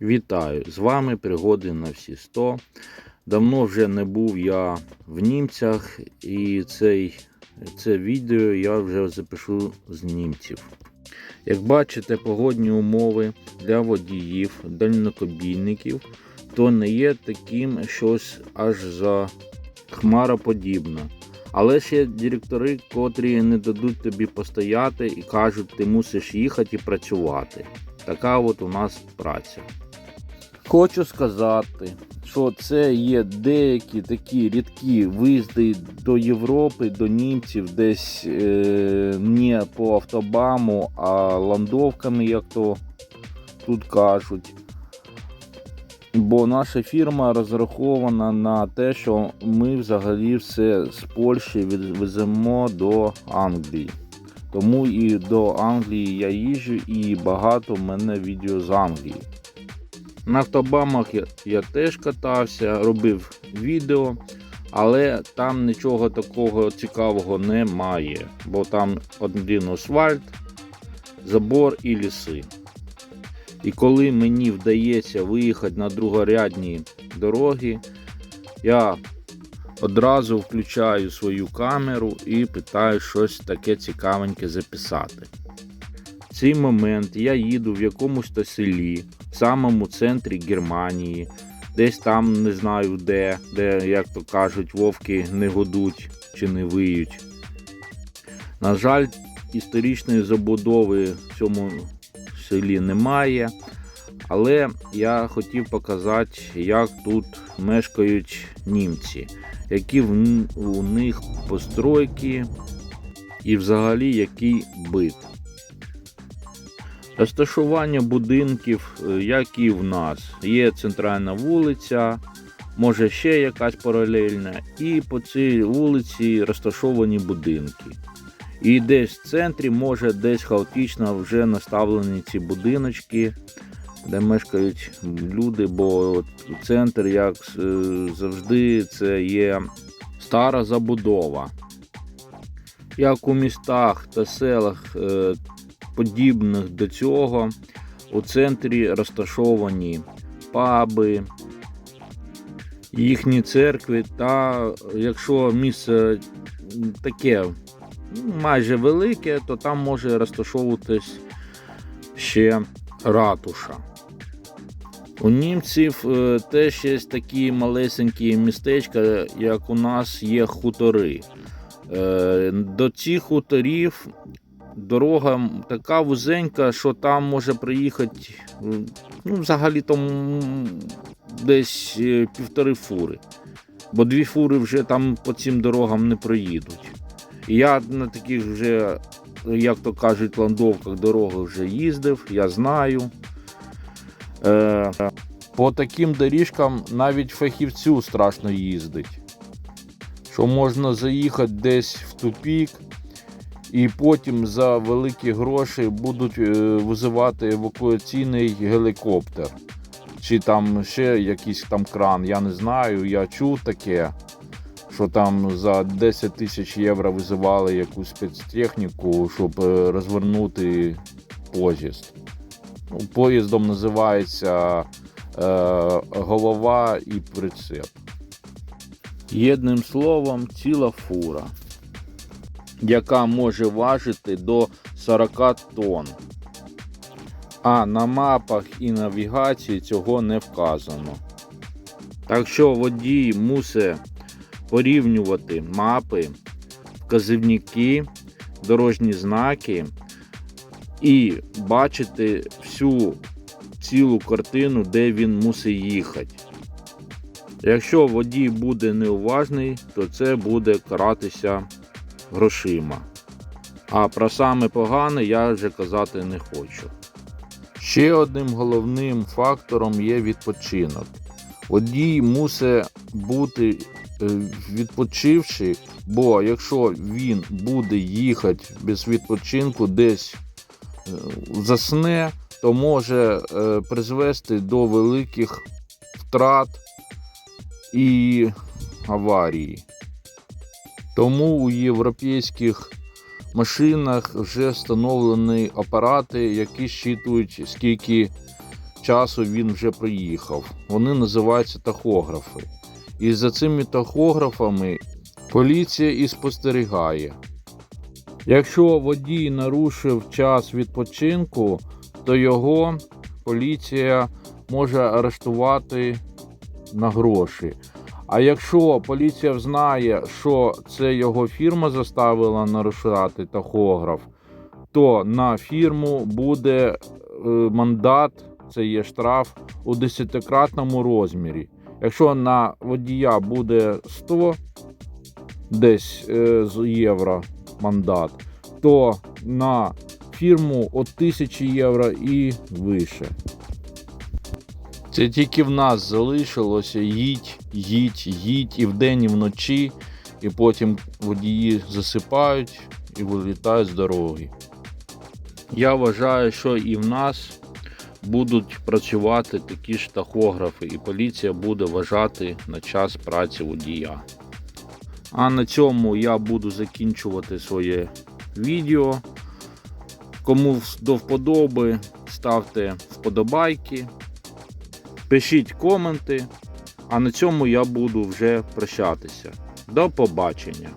Вітаю! З вами пригоди на всі 100. Давно вже не був я в німцях, і цей, це відео я вже запишу з німців. Як бачите, погодні умови для водіїв, дальнокобійників, то не є таким щось аж за хмароподібне. Але ще є директори, котрі не дадуть тобі постояти і кажуть, ти мусиш їхати і працювати. Така от у нас праця. Хочу сказати, що це є деякі такі рідкі виїзди до Європи, до німців, десь е, не по автобаму, а ландовками, як то тут кажуть. Бо наша фірма розрахована на те, що ми взагалі все з Польщі відвеземо до Англії. Тому і до Англії я їжджу, і багато в мене відео з Англії. На автобамах я, я теж катався, робив відео, але там нічого такого цікавого немає, бо там один асфальт, забор і ліси. І коли мені вдається виїхати на другорядні дороги, я одразу включаю свою камеру і питаю щось таке цікавеньке записати. Цей момент я їду в якомусь то селі, в самому центрі Германії, десь там не знаю де, де, як то кажуть, вовки не годуть чи не виють. На жаль, історичної забудови в цьому селі немає. Але я хотів показати, як тут мешкають німці, які в- у них постройки і взагалі який бит. Розташування будинків, е, як і в нас, є центральна вулиця, може ще якась паралельна, і по цій вулиці розташовані будинки. І десь в центрі, може, десь хаотично вже наставлені ці будиночки, де мешкають люди, бо центр, як е, завжди, це є стара забудова. Як у містах та селах, е, подібних до цього, у центрі розташовані паби, їхні церкви, та якщо місце таке ну, майже велике, то там може розташовуватись ще ратуша. У німців е, теж є такі малесенькі містечка, як у нас є хутори. Е, До цих хуторів дорога така вузенька, що там може приїхати ну, взагалі там десь е, півтори фури. Бо дві фури вже там по цим дорогам не проїдуть. Я на таких вже, як то кажуть, ландовках дороги вже їздив, я знаю. Е, по таким доріжкам навіть фахівцю страшно їздить. Що можна заїхати десь в тупік, і потім за великі гроші будуть е, визивати евакуаційний гелікоптер. Чи там ще якийсь там кран, я не знаю, я чув таке що там за 10 тисяч євро визивали якусь спецтехніку, щоб е, розвернути поїзд. Ну, Поїздом називається е, голова і прицеп. Єдним словом, ціла фура, яка може важити до 40 тонн. А на мапах і навігації цього не вказано. Так що водій мусить порівнювати мапи, вказівники, дорожні знаки і бачити всю цілу картину, де він мусить їхати. Якщо водій буде неуважний, то це буде каратися грошима. А про саме погане я вже казати не хочу. Ще одним головним фактором є відпочинок. Водій мусить бути е, відпочивши, бо якщо він буде їхати без відпочинку, десь е, засне, то може е, призвести до великих втрат і аварії. Тому у європейських машинах вже встановлені апарати, які щитують, скільки часу він вже приїхав. Вони називаються тахографи. І за цими тахографами поліція і спостерігає. Якщо водій нарушив час відпочинку, то його поліція може арештувати на гроші. А якщо поліція знає, що це його фірма заставила нарушати тахограф, то на фірму буде е, мандат, це є штраф у десятикратному розмірі. Якщо на водія буде 100 десь е, з євро мандат, то на фірму від 1000 євро і вище. Це тільки в нас залишилося їдь, їдь, їдь і вдень, і вночі, і потім водії засипають і вилітають з дороги. Я вважаю, що і в нас будуть працювати такі ж тахографи, і поліція буде вважати на час праці водія. А на цьому я буду закінчувати своє відео. Кому до вподоби, ставте вподобайки, пишіть коменти. А на цьому я буду вже прощатися. До побачення!